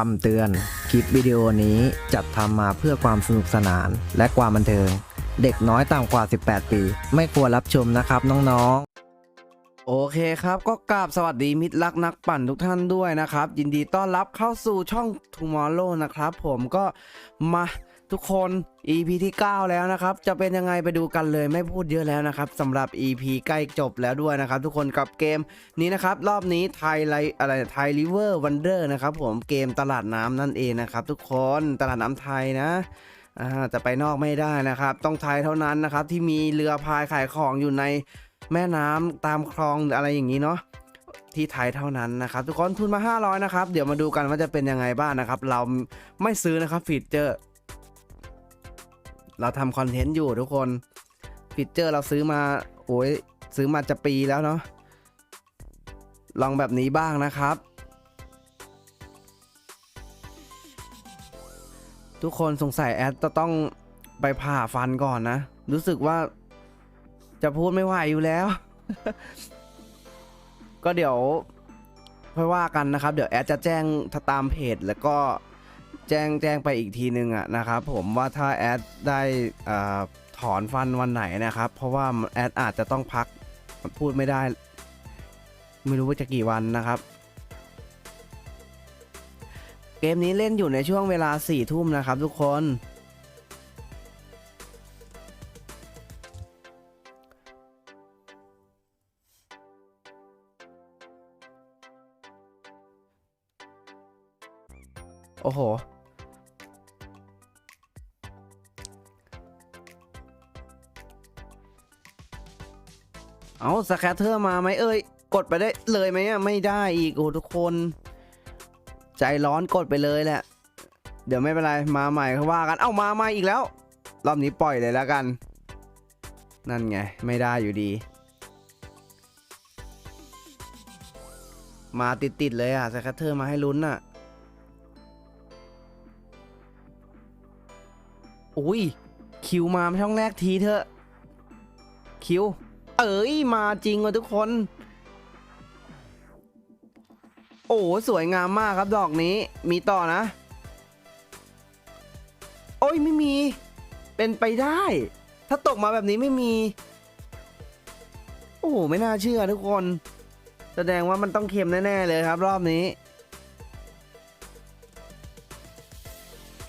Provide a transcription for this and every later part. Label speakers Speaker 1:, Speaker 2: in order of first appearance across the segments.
Speaker 1: คำเตือน คลิปวิดีโอนี้จัดทำมาเพื่อความสนุกสนานและความบันเทิง เด็กน้อยต่ำกว่า 18 ปี ไม่ควรรับชมนะครับน้องๆ โอเคครับก็กราบสวัสดีมิตรรักนักปั่นทุกท่านด้วยนะครับ ยินดีต้อนรับเข้าสู่ช่อง Tomorrow นะครับ ผมก็มา ทุกคน EP ที่ 9 แล้วนะครับ จะเป็นยังไงไปดูกันเลยไม่พูดเยอะแล้วนะครับสำหรับ EP ใกล้จบแล้วด้วยนะครับ ทุกคนกับเกมนี้นะครับ รอบนี้ไทยไลอะไรไทยริเวอร์วันเดอร์นะครับผมเกมตลาดน้ำนั่นเองนะครับ ทุกคนตลาดน้ำไทยนะจะไปนอกไม่ได้นะครับ ต้องไทยเท่านั้นนะครับ ที่มีเรือพายขายของอยู่ในแม่น้ำตามคลองอะไรอย่างนี้เนาะที่ไทยเท่านั้นนะครับ ทุกคนทุนมา 500 นะครับ เดี๋ยวมาดูกันว่าจะเป็นยังไงบ้างนะครับ เราไม่ซื้อนะครับฟีเจอร์ เราทำคอนเทนต์อยู่ทุกคนฟีเจอร์เราซื้อมาโอ้ยซื้อมาจะปีแล้วเนาะลองแบบนี้บ้างนะครับ ทุกคนสงสัยแอดจะต้องไปผ่าฟันก่อนนะ รู้สึกว่าจะพูดไม่ไหวอยู่แล้ว ก็เดี๋ยวค่อยว่ากันนะครับ เดี๋ยวแอดจะแจ้งตามเพจแล้วก็ แจ้งแจ้งไปอีกทีนึงอะนะครับผมว่าถ้าแอดได้อ่าถอนฟันวันไหนนะครับ เพราะว่าแอดอาจจะต้องพักพูดไม่ได้ ไม่รู้ว่าจะกี่วันนะครับ เกมนี้เล่นอยู่ในช่วงเวลา4ี่ทุ่มนะครับทุกคนโอ้โห เอาสแคตเตอร์มาไหมเอ้ย กดไปได้เลยไหมอะไม่ได้อีกโอ้ทุกคน ใจร้อนกดไปเลยแหละ เดี๋ยวไม่เป็นไร มาใหม่เขาว่ากัน เอ้ามาใหม่อีกแล้ว รอบนี้ปล่อยเลยแล้วกัน นั่นไง ไม่ได้อยู่ดี มาติดๆเลยอะสแคตเตอร์มาให้ลุ้นอะอุ้ยคิวมาช่องแรกทีเถอะคิว เอ้ยมาจริงว่ะทุกคน โอ้สวยงามมากครับดอกนี้ มีต่อนะ โอ้ยไม่มี เป็นไปได้ ถ้าตกมาแบบนี้ไม่มี โอ้ไม่น่าเชื่อทุกคน แสดงว่ามันต้องเค็มแน่ ๆ เลยครับ รอบนี้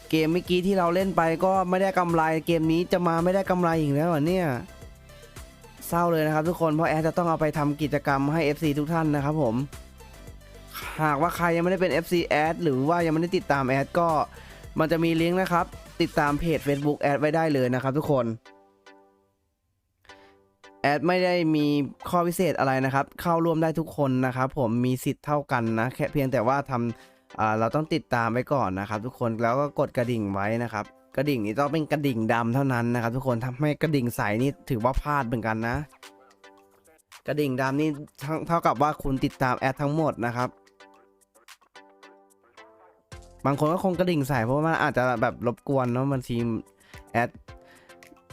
Speaker 1: เกมเมื่อกี้ที่เราเล่นไปก็ไม่ได้กำไร เกมนี้จะมาไม่ได้กำไรอีกแล้วเหรอเนี่ย เศร้าเลยนะครับทุกคนเพราะแอดจะต้องเอาไปทำกิจกรรมให้ FC ทุกท่านนะครับผม หากว่าใครยังไม่ได้เป็น FC แอดหรือว่ายังไม่ได้ติดตามแอดก็มันจะมีลิงก์นะครับ ติดตามเพจ Facebook แอดไว้ได้เลยนะครับทุกคนแอดไม่ได้มีข้อพิเศษอะไรนะครับ เข้าร่วมได้ทุกคนนะครับผมมีสิทธิ์เท่ากันนะแค่เพียงแต่ว่าทำอ่า เราต้องติดตามไว้ก่อนนะครับ ทุกคนแล้วก็กดกระดิ่งไว้นะครับ กระดิ่งนี้ต้องเป็นกระดิ่งดำเท่านั้นนะครับ ทุกคนทำให้กระดิ่งใสนี่ถือว่าพลาดเหมือนกันนะ กระดิ่งดำนี่เท่าเท่ากับว่าคุณติดตามแอดทั้งหมดนะครับบางคนก็คงกระดิ่งใส่เพราะว่าอาจจะแบบรบกวนเนาะบางทีแอด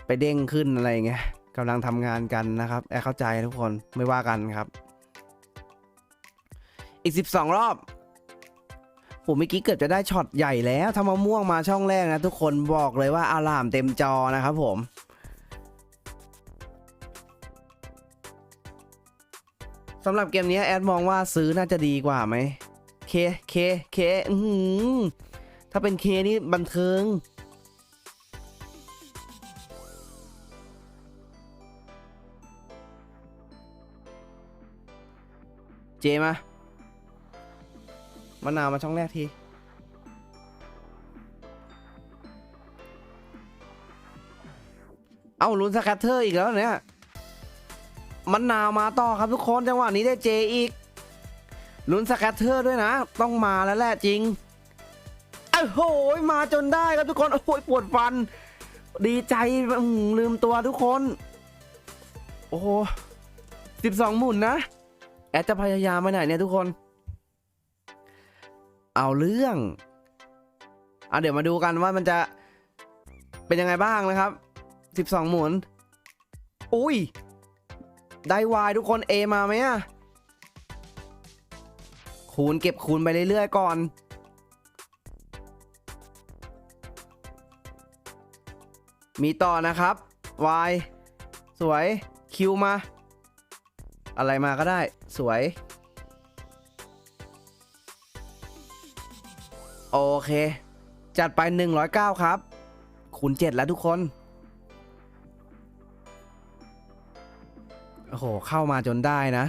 Speaker 1: ไปเด้งขึ้นอะไรเงี้ยกำลังทำงานกันนะครับ แอดเข้าใจทุกคนไม่ว่ากันครับ อีก 12 รอบ ผมเมื่อกี้เกือบจะได้ช็อตใหญ่แล้วถ้ามะม่วงมาช่องแรกนะทุกคนบอกเลยว่าอารามเต็มจอนะครับผมสำหรับเกมนี้แอดมองว่าซื้อน่าจะดีกว่าไหมเค เค เค อือหือถ้าเป็นเคนี่บันเทิง เจมา มะนาวมาช่องแรกที เอาลุ้นสแคตเตอร์อีกแล้วเนี่ยมะนาวมาต่อครับทุกคนจังหวะนี้ได้เจอีกลุ้นสแคตเตอร์ด้วยนะ ต้องมาแล้วแหละจริงโอ้โหมาจนได้ครับทุกคนโอ้โหปวดฟัน ดีใจลืมตัวทุกคน โอ้โหสิบสองหมุนนะ แอดจะพยายามมาไหนเนี่ยทุกคน เอาเรื่องเอาเดี๋ยวมาดูกันว่ามันจะเป็นยังไงบ้างนะครับ 12 หมุน อุ้ย ได้วายทุกคน A มาไหมอะคูณเก็บคูณไปเรื่อยๆก่อน มีต่อนะครับ Y สวย Q มา อะไรมาก็ได้สวย โอเค จัดไป 109 ครับ คูณ7แล้วทุกคน โอ้โห เข้ามาจนได้นะ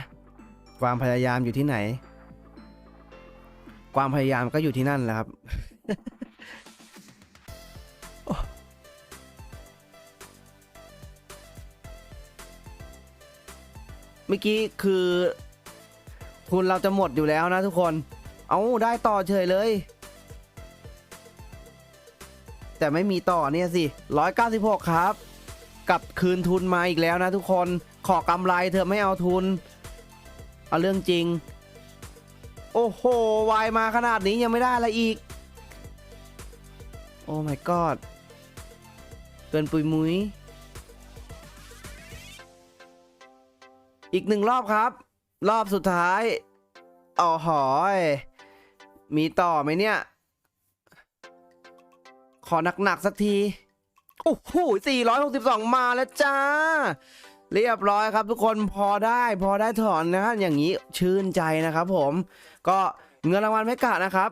Speaker 1: ความพยายามอยู่ที่ไหน ความพยายามก็อยู่ที่นั่นแหละครับเมื่อกี้คือทุนเราจะหมดอยู่แล้วนะทุกคน เอาได้ต่อเฉยเลย แต่ไม่มีต่อเนี่ยสิ 196 ครับ กับคืนทุนมาอีกแล้วนะทุกคนขอกำไรเธอไม่เอาทุน เอาเรื่องจริง โอ้โห วายมาขนาดนี้ยังไม่ได้อะไรอีก โอ้ my god เกินปุยมุยอีกหนึ่งรอบครับ รอบสุดท้ายอ๋อหอย มีต่อไหมเนี่ย ขอหนักๆสักที โอ้โห462 มาแล้วจ้า เรียบร้อยครับทุกคนพอได้พอได้ถอนนะอย่างนี้ชื่นใจนะครับผม ก็เงินรางวัลไม่กะนะครับ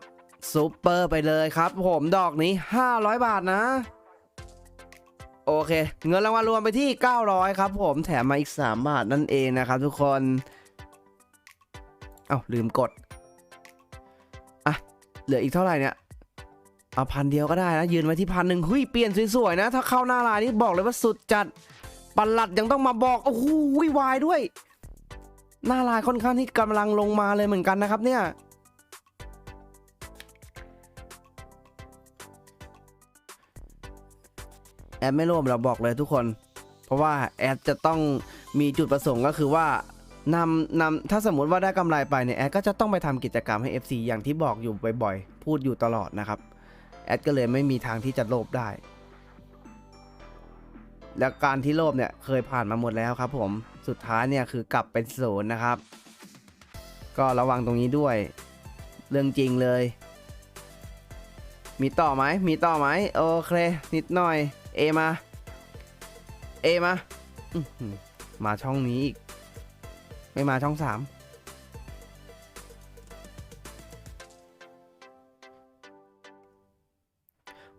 Speaker 1: ซูเปอร์ไปเลยครับ ผมดอกนี้ 500 บาทนะ โอเค เงินรางวัลรวมไปที่ 900 ครับ ผมแถมมาอีก 3 บาทนั่นเองนะครับทุกคน เอ้าลืมกด อะ เหลืออีกเท่าไหร่เนี่ย เอาพันเดียวก็ได้นะ ยืนไว้ที่พันหนึ่งเฮ้ยเปลี่ยนสวยๆนะ ถ้าเข้าหน้าลายนี่บอกเลยว่าสุดจัดปัหลัดยังต้องมาบอกโอ้โหวายด้วย หน้าลายค่อนข้างที่กำลังลงมาเลยเหมือนกันนะครับเนี่ยแอดไม่ร่วมเราบอกเลยทุกคน เพราะว่าแอดจะต้องมีจุดประสงค์ก็คือว่านำนำถ้าสมมติว่าได้กำไรไปเนี่ยแอดก็จะต้องไปทำกิจกรรมให้ FC อย่างที่บอกอยู่บ่อยๆ พูดอยู่ตลอดนะครับ แอดก็เลยไม่มีทางที่จะโลภได้ แล้วการที่โลภเนี่ยเคยผ่านมาหมดแล้วครับผมสุดท้ายเนี่ยคือกลับเป็นศูนย์นะครับ ก็ระวังตรงนี้ด้วย เรื่องจริงเลย มีต่อไหมมีต่อไหมโอเค นิดหน่อย เอมาเอมามาช่องนี้อีก ไม่มาช่องสาม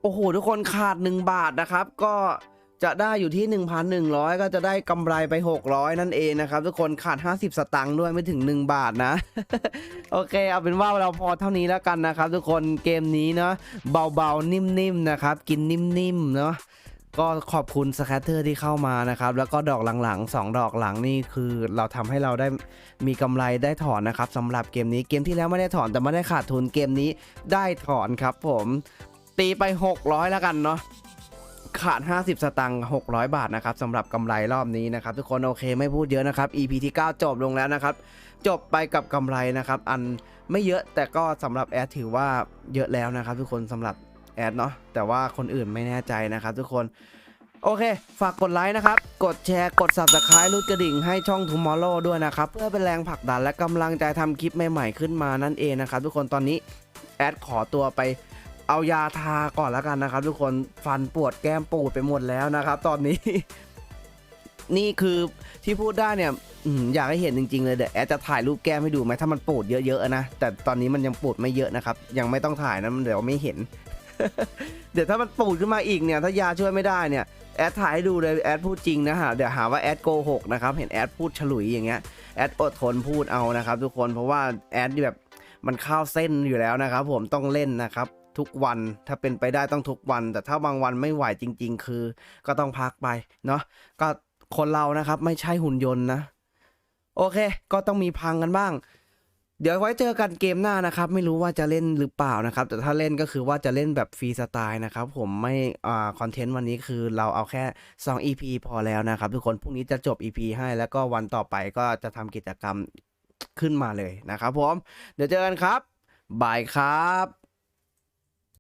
Speaker 1: โอ้โห ทุกคนขาด 1 บาทนะครับ ก็จะได้อยู่ที่ 1,100 ก็จะได้กำไรไป 600 นั่นเองนะครับ ทุกคนขาด 50 สตังค์ด้วยไม่ถึง 1 บาทนะ โอเค เอาเป็นว่าเราพอเท่านี้แล้วกันนะครับ ทุกคนเกมนี้เนาะเบาๆ นิ่มๆนะครับ กินนิ่มๆเนาะก็ขอบคุณสแคตเตอร์ที่เข้ามานะครับ แล้วก็ดอกหลังๆ 2 ดอกหลังนี่คือเราทำให้เราได้มีกำไรได้ถอนนะครับสำหรับเกมนี้เกมที่แล้วไม่ได้ถอนแต่ไม่ได้ขาดทุนเกมนี้ได้ถอนครับผม ตีไป 600 แล้วกันเนาะขาด 50 สตังค์600 บาทนะครับสำหรับกำไรรอบนี้นะครับ ทุกคนโอเคไม่พูดเยอะนะครับ EP ที่ 9 จบลงแล้วนะครับ จบไปกับกำไรนะครับ อันไม่เยอะแต่ก็สำหรับแอดถือว่าเยอะแล้วนะครับ ทุกคนสำหรับแอดเนาะแต่ว่าคนอื่นไม่แน่ใจนะครับ ทุกคนโอเค ฝากกดไลค์นะครับ กดแชร์ กด subscribe รุดกระดิ่งให้ช่อง Tomorrow ด้วยนะครับ เพื่อเป็นแรงผลักดันและกำลังใจทำคลิปใหม่ๆขึ้นมานั่นเองนะครับ ทุกคนตอนนี้แอดขอตัวไป เอายาทาก่อนแล้วกันนะครับ ทุกคนฟันปวดแก้มปูดไปหมดแล้วนะครับ ตอนนี้ นี่คือที่พูดได้เนี่ยอยากให้เห็นจริงๆเลยเดี๋ยวแอดจะถ่ายรูปแก้มให้ดูไหมถ้ามันปูดเยอะๆนะแต่ตอนนี้มันยังปูดไม่เยอะนะครับ ยังไม่ต้องถ่ายนะมันเดี๋ยวไม่เห็น เดี๋ยวถ้ามันปูดขึ้นมาอีกเนี่ย ถ้ายาช่วยไม่ได้เนี่ยแอดถ่ายให้ดูเลยแอดพูดจริงนะฮะเดี๋ยวหาว่าแอดโกหกนะครับเห็นแอดพูดฉลุยอย่างเงี้ยแอดอดทนพูดเอานะครับ ทุกคนเพราะว่าแอดแบบมันเข้าเส้นอยู่แล้วนะครับ ผมต้องเล่นนะครับ ทุกวัน ถ้าเป็นไปได้ต้องทุกวัน แต่ถ้าบางวันไม่ไหวจริง ๆ คือ ก็ต้องพักไปเนาะก็คนเรานะครับ ไม่ใช่หุ่นยนต์นะ โอเค ก็ต้องมีพังกันบ้าง เดี๋ยวไว้เจอกันเกมหน้านะครับ ไม่รู้ว่าจะเล่นหรือเปล่านะครับ แต่ถ้าเล่นก็คือว่าจะเล่นแบบฟรีสไตล์นะครับ ผมไม่อ่าคอนเทนต์วันนี้คือเราเอาแค่ 2 EP พอแล้วนะครับ ทุกคนพรุ่งนี้จะจบ EP ให้แล้วก็วันต่อไปก็จะทำกิจกรรมขึ้นมาเลยนะครับผม เดี๋ยวเจอกันครับบายครับ